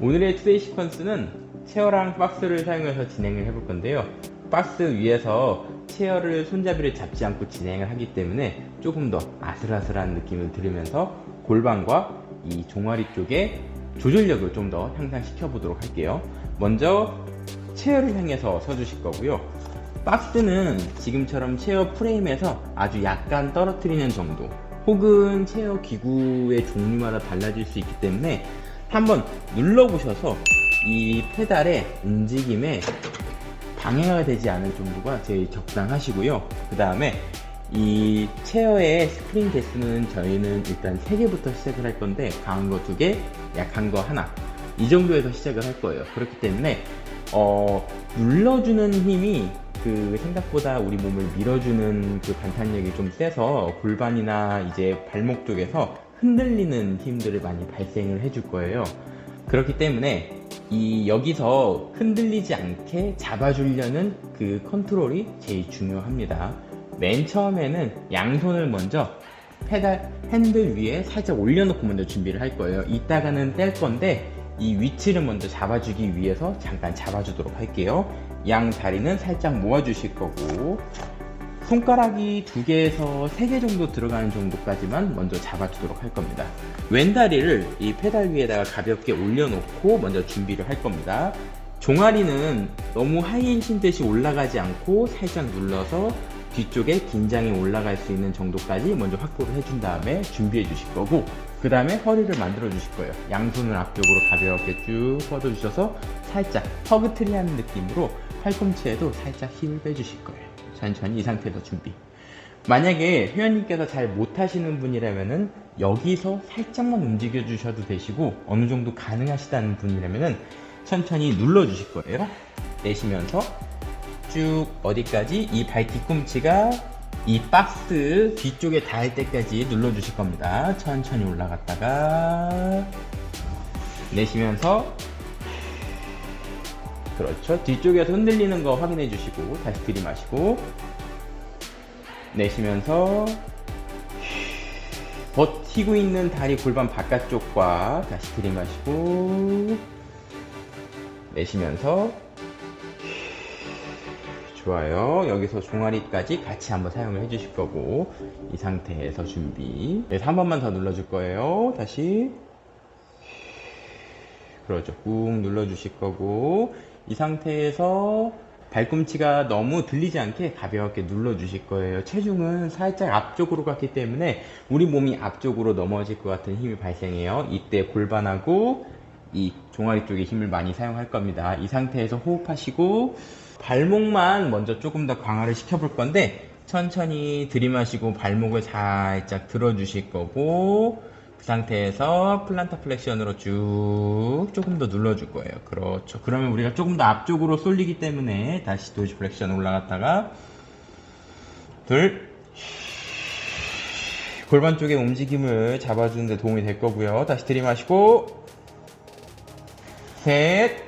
오늘의 투데이 시퀀스는 체어랑 박스를 사용해서 진행을 해볼 건데요. 박스 위에서 체어를 손잡이를 잡지 않고 진행을 하기 때문에 조금 더 아슬아슬한 느낌을 들으면서 골반과 이 종아리 쪽에 조절력을 좀 더 향상시켜 보도록 할게요. 먼저 체어를 향해서 서주실 거고요. 박스는 지금처럼 체어 프레임에서 아주 약간 떨어뜨리는 정도 혹은 체어 기구의 종류마다 달라질 수 있기 때문에 한번 눌러보셔서 이 페달의 움직임에 방해가 되지 않을 정도가 제일 적당하시고요. 그 다음에 이 체어의 스프링 개수는 저희는 일단 3개부터 시작을 할 건데 강한 거 2개, 약한 거 하나 이 정도에서 시작을 할 거예요. 그렇기 때문에 어, 눌러주는 힘이 그 생각보다 우리 몸을 밀어주는 그 반탄력이 좀 세서 골반이나 이제 발목 쪽에서 흔들리는 힘들을 많이 발생을 해줄 거예요. 그렇기 때문에 이 여기서 흔들리지 않게 잡아주려는 그 컨트롤이 제일 중요합니다. 맨 처음에는 양손을 먼저 페달 핸들 위에 살짝 올려놓고 먼저 준비를 할 거예요. 이따가는 뗄 건데 이 위치를 먼저 잡아주기 위해서 잠깐 잡아주도록 할게요. 양 다리는 살짝 모아주실 거고 손가락이 두 개에서 세 개 정도 들어가는 정도까지만 먼저 잡아주도록 할 겁니다. 왼다리를 이 페달 위에다가 가볍게 올려놓고 먼저 준비를 할 겁니다. 종아리는 너무 하이힐신 듯이 올라가지 않고 살짝 눌러서 뒤쪽에 긴장이 올라갈 수 있는 정도까지 먼저 확보를 해준 다음에 준비해 주실 거고 그 다음에 허리를 만들어 주실 거예요. 양손을 앞쪽으로 가볍게 쭉 뻗어 주셔서 살짝 허그트리 하는 느낌으로 팔꿈치에도 살짝 힘을 빼 주실 거예요. 천천히 이 상태에서 준비. 만약에 회원님께서 잘 못하시는 분이라면은 여기서 살짝만 움직여 주셔도 되시고 어느 정도 가능하시다는 분이라면은 천천히 눌러 주실 거예요. 내쉬면서 쭉 어디까지 이 발 뒤꿈치가 이 박스 뒤쪽에 닿을 때까지 눌러 주실 겁니다. 천천히 올라갔다가 내쉬면서 그렇죠. 뒤쪽에서 흔들리는 거 확인해 주시고 다시 들이마시고 내쉬면서 버티고 있는 다리 골반 바깥쪽과 다시 들이마시고 내쉬면서 좋아요. 여기서 종아리까지 같이 한번 사용을 해주실 거고 이 상태에서 준비. 그래서 한 번만 더 눌러줄 거예요. 다시 그렇죠. 꾹 눌러주실 거고 이 상태에서 발꿈치가 너무 들리지 않게 가볍게 눌러 주실 거예요. 체중은 살짝 앞쪽으로 갔기 때문에 우리 몸이 앞쪽으로 넘어질 것 같은 힘이 발생해요. 이때 골반하고 이 종아리 쪽에 힘을 많이 사용할 겁니다. 이 상태에서 호흡하시고 발목만 먼저 조금 더 강화를 시켜볼 건데 천천히 들이마시고 발목을 살짝 들어주실 거고 그 상태에서 플란타 플렉션으로 쭉 조금 더 눌러줄 거예요. 그렇죠. 그러면 우리가 조금 더 앞쪽으로 쏠리기 때문에 다시 도시 플렉션 올라갔다가 둘 골반 쪽의 움직임을 잡아주는 데 도움이 될 거고요. 다시 들이마시고 셋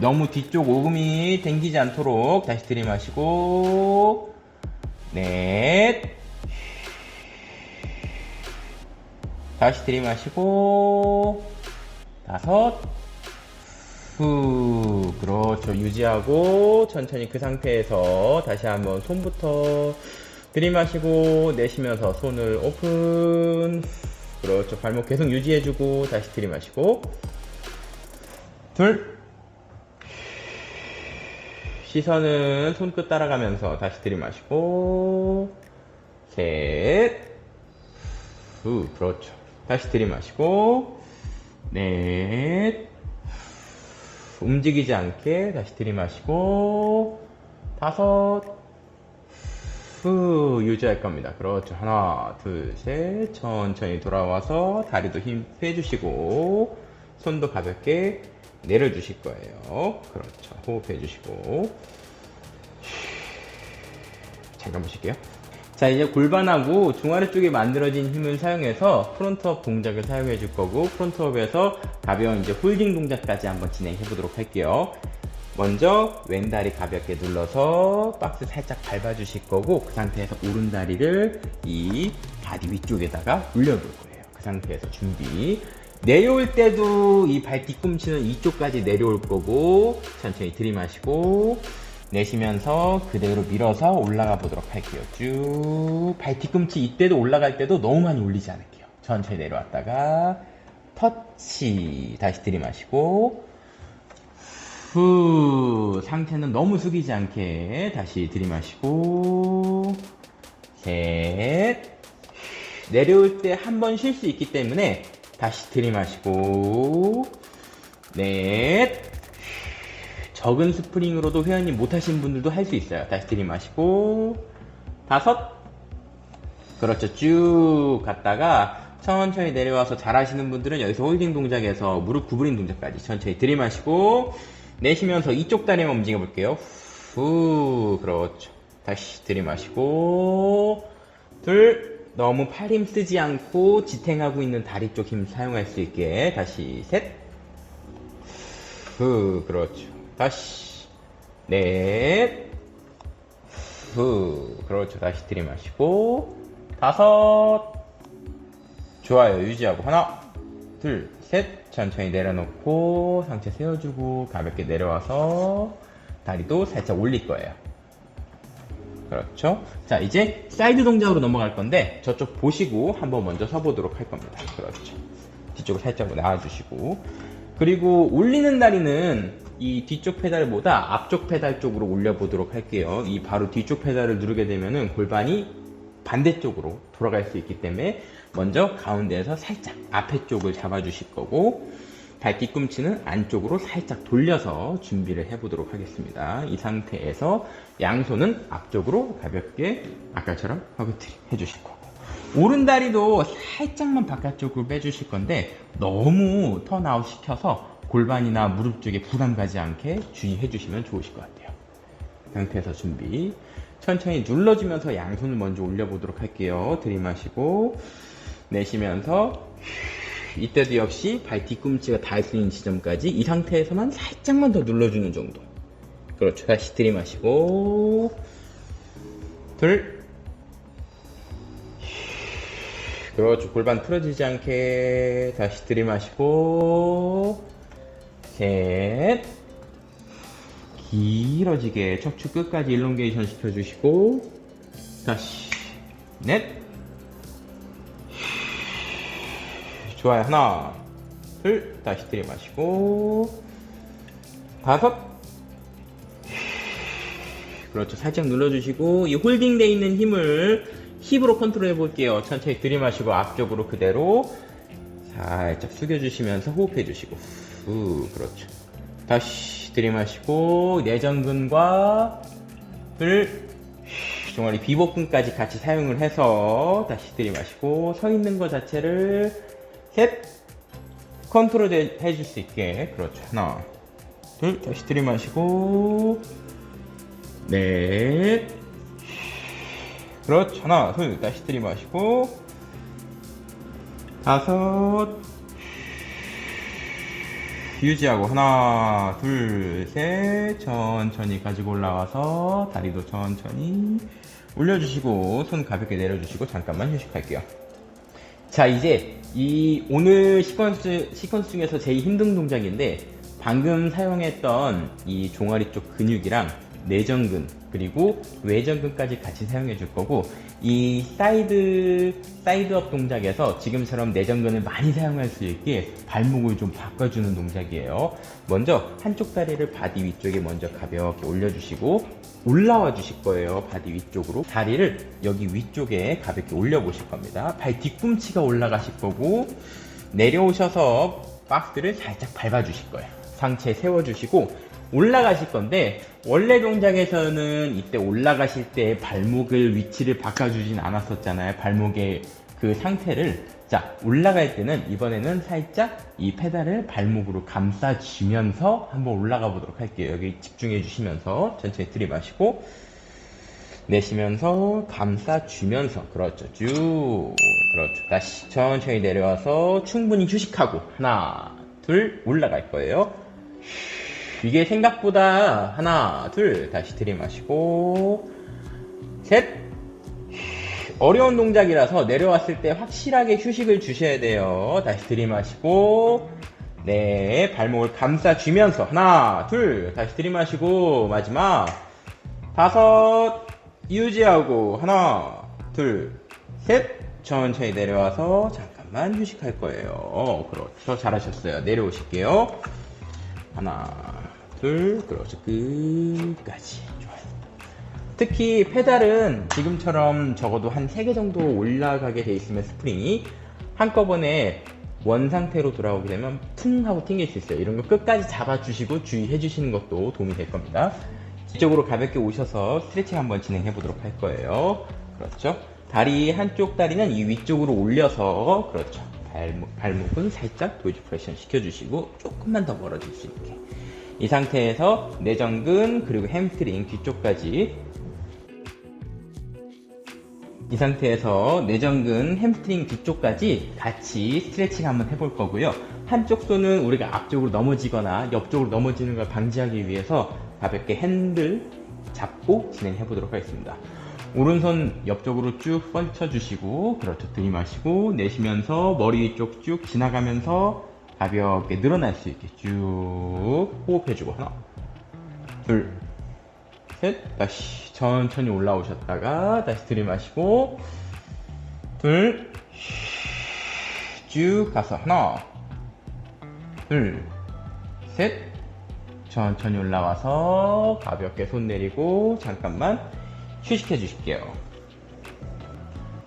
너무 뒤쪽 오금이 당기지 않도록 다시 들이마시고 넷 다시 들이마시고 다섯. 후 그렇죠. 유지하고 천천히 그 상태에서 다시 한번 손부터 들이마시고 내쉬면서 손을 오픈. 그렇죠. 발목 계속 유지해주고 다시 들이마시고. 둘. 시선은 손끝 따라가면서 다시 들이마시고 셋. 후, 그렇죠. 다시 들이마시고 넷 움직이지 않게 다시 들이마시고 다섯 후 유지할 겁니다. 그렇죠. 하나, 둘, 셋. 천천히 돌아와서 다리도 힘 빼주시고 손도 가볍게 내려주실 거예요. 그렇죠. 호흡해 주시고 잠깐 보실게요. 자 이제 골반하고 종아리 쪽에 만들어진 힘을 사용해서 프론트업 동작을 사용해 줄 거고 프론트업에서 가벼운 이제 홀딩 동작까지 한번 진행해 보도록 할게요. 먼저 왼다리 가볍게 눌러서 박스 살짝 밟아 주실 거고 그 상태에서 오른다리를 이 바디 위쪽에다가 올려볼 거예요. 그 상태에서 준비 내려올 때도 이 발 뒤꿈치는 이쪽까지 내려올 거고 천천히 들이마시고 내쉬면서 그대로 밀어서 올라가 보도록 할게요. 쭉 발 뒤꿈치 이때도 올라갈 때도 너무 많이 올리지 않을게요. 천천히 내려왔다가 터치. 다시 들이마시고. 후. 상태는 너무 숙이지 않게 다시 들이마시고. 셋. 내려올 때 한 번 쉴 수 있기 때문에 다시 들이마시고. 넷 적은 스프링으로도 회원님 못하신 분들도 할 수 있어요. 다시 들이마시고. 다섯. 그렇죠. 쭉 갔다가 천천히 내려와서 잘하시는 분들은 여기서 홀딩 동작에서 무릎 구부린 동작까지 천천히 들이마시고 내쉬면서 이쪽 다리만 움직여 볼게요. 후 그렇죠. 다시 들이마시고. 둘. 너무 팔 힘 쓰지 않고 지탱하고 있는 다리 쪽 힘 사용할 수 있게. 다시 셋. 후, 그렇죠. 다시 넷 후, 그렇죠. 다시 들이마시고 다섯 좋아요. 유지하고 하나 둘 셋 천천히 내려놓고 상체 세워주고 가볍게 내려와서 다리도 살짝 올릴 거예요. 그렇죠. 자, 이제 사이드 동작으로 넘어갈 건데 저쪽 보시고 한번 먼저 서보도록 할 겁니다. 그렇죠. 뒤쪽으로 살짝 나와주시고 그리고 올리는 다리는 이 뒤쪽 페달보다 앞쪽 페달 쪽으로 올려보도록 할게요. 이 바로 뒤쪽 페달을 누르게 되면은 골반이 반대쪽으로 돌아갈 수 있기 때문에 먼저 가운데에서 살짝 앞에 쪽을 잡아주실 거고 발 뒤꿈치는 안쪽으로 살짝 돌려서 준비를 해보도록 하겠습니다. 이 상태에서 양손은 앞쪽으로 가볍게 아까처럼 허그트리 해주실 거고 오른 다리도 살짝만 바깥쪽으로 빼주실 건데 너무 턴아웃 시켜서 골반이나 무릎 쪽에 부담 가지 않게 주의해 주시면 좋으실 것 같아요. 이 상태에서 준비. 천천히 눌러주면서 양손을 먼저 올려보도록 할게요. 들이마시고 내쉬면서 이때도 역시 발 뒤꿈치가 닿을 수 있는 지점까지 이 상태에서만 살짝만 더 눌러주는 정도. 그렇죠. 다시 들이마시고 둘 그렇죠. 골반 틀어지지 않게 다시 들이마시고 셋. 길어지게 척추 끝까지 일롱게이션 시켜주시고 다시. 넷. 좋아요. 하나 둘 다시 들이마시고 다섯. 그렇죠. 살짝 눌러주시고 이 홀딩돼 있는 힘을 힙으로 컨트롤 해볼게요. 천천히 들이마시고 앞쪽으로 그대로 살짝 숙여주시면서 호흡해 주시고. 후 그렇죠. 다시 들이마시고 내전근과 둘 종아리 비복근까지 같이 사용을 해서 다시 들이마시고 서 있는 것 자체를 셋 컨트롤 해줄 수 있게. 그렇죠. 하나 둘 다시 들이마시고. 넷. 그렇죠. 하나 둘 다시 들이마시고 다섯. 유지하고 하나 둘 셋. 천천히 가지고 올라와서 다리도 천천히 올려주시고 손 가볍게 내려주시고 잠깐만 휴식할게요. 자 이제 이 오늘 시퀀스, 시퀀스 중에서 제일 힘든 동작인데 방금 사용했던 이 종아리 쪽 근육이랑 내전근 그리고 외전근까지 같이 사용해 줄 거고 이 사이드 사이드업 동작에서 지금처럼 내전근을 많이 사용할 수 있게 발목을 좀 바꿔주는 동작이에요. 먼저 한쪽 다리를 바디 위쪽에 먼저 가볍게 올려주시고 올라와 주실 거예요. 바디 위쪽으로 다리를 여기 위쪽에 가볍게 올려 보실 겁니다. 발 뒤꿈치가 올라가실 거고 내려오셔서 박스를 살짝 밟아 주실 거예요. 상체 세워 주시고 올라가실 건데 원래 동작에서는 이때 올라가실 때 발목을 위치를 바꿔주진 않았었잖아요. 발목의 그 상태를. 자 올라갈 때는 이번에는 살짝 이 페달을 발목으로 감싸주면서 한번 올라가 보도록 할게요. 여기 집중해 주시면서 천천히 들이마시고 내쉬면서 감싸주면서. 그렇죠. 쭉. 그렇죠. 다시 천천히 내려와서 충분히 휴식하고 하나 둘 올라갈 거예요 이게 생각보다 하나 둘 다시 들이마시고 셋 어려운 동작이라서 내려왔을 때 확실하게 휴식을 주셔야 돼요. 다시 들이마시고, 네, 발목을 감싸주면서, 하나, 둘, 다시 들이마시고, 마지막, 다섯, 유지하고, 하나, 둘, 셋, 천천히 내려와서 잠깐만 휴식할 거예요. 그렇죠. 잘하셨어요. 내려오실게요. 하나, 둘, 그렇죠. 끝까지. 좋아요. 특히 페달은 지금처럼 적어도 한 3개 정도 올라가게 돼 있으면 스프링이 한꺼번에 원 상태로 돌아오게 되면 퉁 하고 튕길 수 있어요. 이런 거 끝까지 잡아주시고 주의해 주시는 것도 도움이 될 겁니다. 뒤쪽으로 가볍게 오셔서 스트레칭 한번 진행해 보도록 할 거예요. 그렇죠. 다리 한쪽 다리는 이 위쪽으로 올려서 그렇죠. 발목, 발목은 살짝 도이즈 프레션 시켜주시고 조금만 더 멀어질 수 있게 이 상태에서 내전근 그리고 햄스트링 뒤쪽까지 이 상태에서 내전근, 햄스트링 뒤쪽까지 같이 스트레칭 한번 해볼 거고요. 한쪽 손은 우리가 앞쪽으로 넘어지거나 옆쪽으로 넘어지는 걸 방지하기 위해서 가볍게 핸들 잡고 진행해 보도록 하겠습니다. 오른손 옆쪽으로 쭉 뻗쳐 주시고, 그렇죠. 들이마시고, 내쉬면서 머리 위쪽 쭉 지나가면서 가볍게 늘어날 수 있게 쭉 호흡해주고, 하나, 둘, 셋, 다시 천천히 올라오셨다가 다시 들이마시고. 둘, 쭉 가서 하나, 둘, 셋, 천천히 올라와서 가볍게 손 내리고 잠깐만 휴식해 주실게요.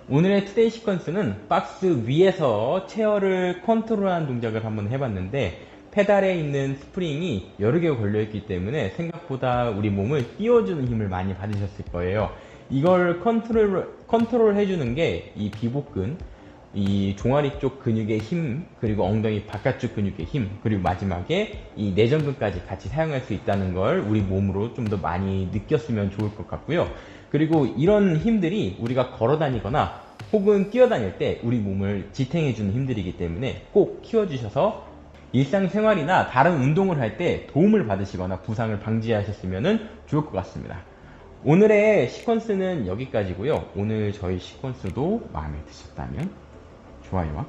오늘의 투데이 시퀀스는 박스 위에서 체어를 컨트롤하는 동작을 한번 해봤는데 페달에 있는 스프링이 여러 개가 걸려있기 때문에 생각보다 우리 몸을 띄워주는 힘을 많이 받으셨을 거예요. 이걸 컨트롤, 컨트롤 해주는 게 이 비복근, 이 종아리 쪽 근육의 힘, 그리고 엉덩이 바깥쪽 근육의 힘, 그리고 마지막에 이 내전근까지 같이 사용할 수 있다는 걸 우리 몸으로 좀 더 많이 느꼈으면 좋을 것 같고요. 그리고 이런 힘들이 우리가 걸어 다니거나 혹은 뛰어다닐 때 우리 몸을 지탱해주는 힘들이기 때문에 꼭 키워주셔서 일상생활이나 다른 운동을 할 때 도움을 받으시거나 부상을 방지하셨으면 좋을 것 같습니다. 오늘의 시퀀스는 여기까지고요. 오늘 저희 시퀀스도 마음에 드셨다면 좋아요와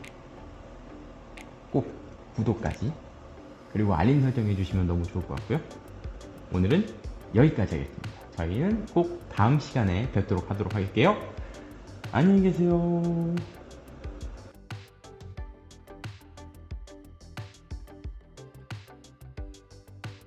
꼭 구독까지 그리고 알림 설정 해주시면 너무 좋을 것 같고요. 오늘은 여기까지 하겠습니다. 저희는 꼭 다음 시간에 뵙도록 하도록 할게요. 안녕히 계세요.